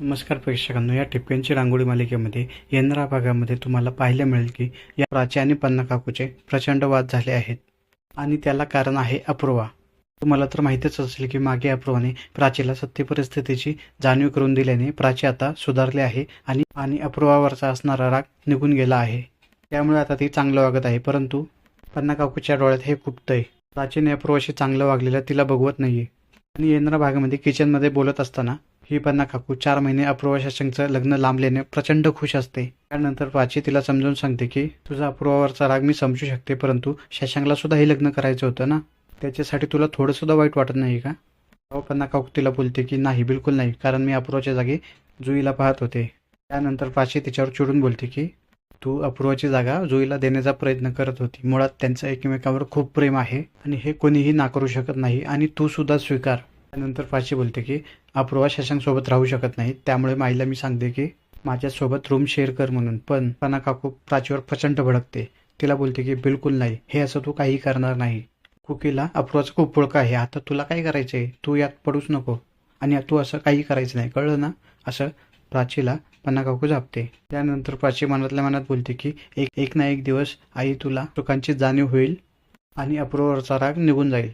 नमस्कार प्रेक्षकांनो या टिपक्यांची रांगोळी मालिकेमध्ये येणाऱ्या भागामध्ये तुम्हाला पाहायला मिळेल की या प्राची आणि पन्ना काकूचे प्रचंड वाद झाले आहेत. आणि त्याला कारण आहे अपूर्वा. तुम्हाला तर माहितीच असेल की मागे अपूर्वाने प्राचीला सत्य परिस्थितीची जाणीव करून दिल्याने प्राची आता सुधारले आहे आणि आणि अपूर्वावरचा असणारा राग निघून गेला आहे. त्यामुळे आता ती चांगलं वागत आहे परंतु पन्ना काकूच्या डोळ्यात हे खुपतंय प्राचीने अपूर्वाशी चांगलं वागलेलं तिला बघवत नाहीये. आणि येणाऱ्या भागामध्ये किचनमध्ये बोलत असताना ही पन्ना काकू चार महिने अपूर्वा शशांकचं लग्न लांबल्याने प्रचंड खुश असते. त्यानंतर प्राची तिला समजून सांगते की तुझा अपूर्वावरचा राग मी समजू शकते परंतु शशांकला सुद्धा हे लग्न करायचं होतं ना? त्याच्यासाठी तुला थोडं सुद्धा वाईट वाटत नाही का? तेव्हा पन्ना काकू तिला बोलते की नाही बिलकुल नाही कारण मी अपूर्वाच्या जागी जुईला पाहत होते. त्यानंतर प्राची तिच्यावर चिडून बोलते की तू अपूर्वाची जागा जुईला देण्याचा प्रयत्न करत होती. मुळात त्यांचं एकमेकांवर खूप प्रेम आहे आणि हे कोणीही नाकारू शकत नाही आणि तू सुद्धा स्वीकार. त्यानंतर प्राची बोलते की अपूर्वा शशांकसोबत राहू शकत नाही त्यामुळे माईला मी सांगते की माझ्यासोबत रूम शेअर कर म्हणून. पण पना काकू प्राचीवर प्रचंड भडकते. तिला बोलते की बिलकुल नाही. हे असं तू काही करणार नाही. कुकीला अपूर्वाचं खूप पुळका आहे. आता तुला काय करायचं आहे तू यात पडूच नको. आणि तू असं काही करायचं नाही. कळलं ना? असं प्राचीला पन्ना काकू झापते. त्यानंतर प्राची मनातल्या मनात बोलते की एक एक ना एक दिवस आई तुला चुकांची जाणीव होईल आणि अपूर्वाचा राग निघून जाईल.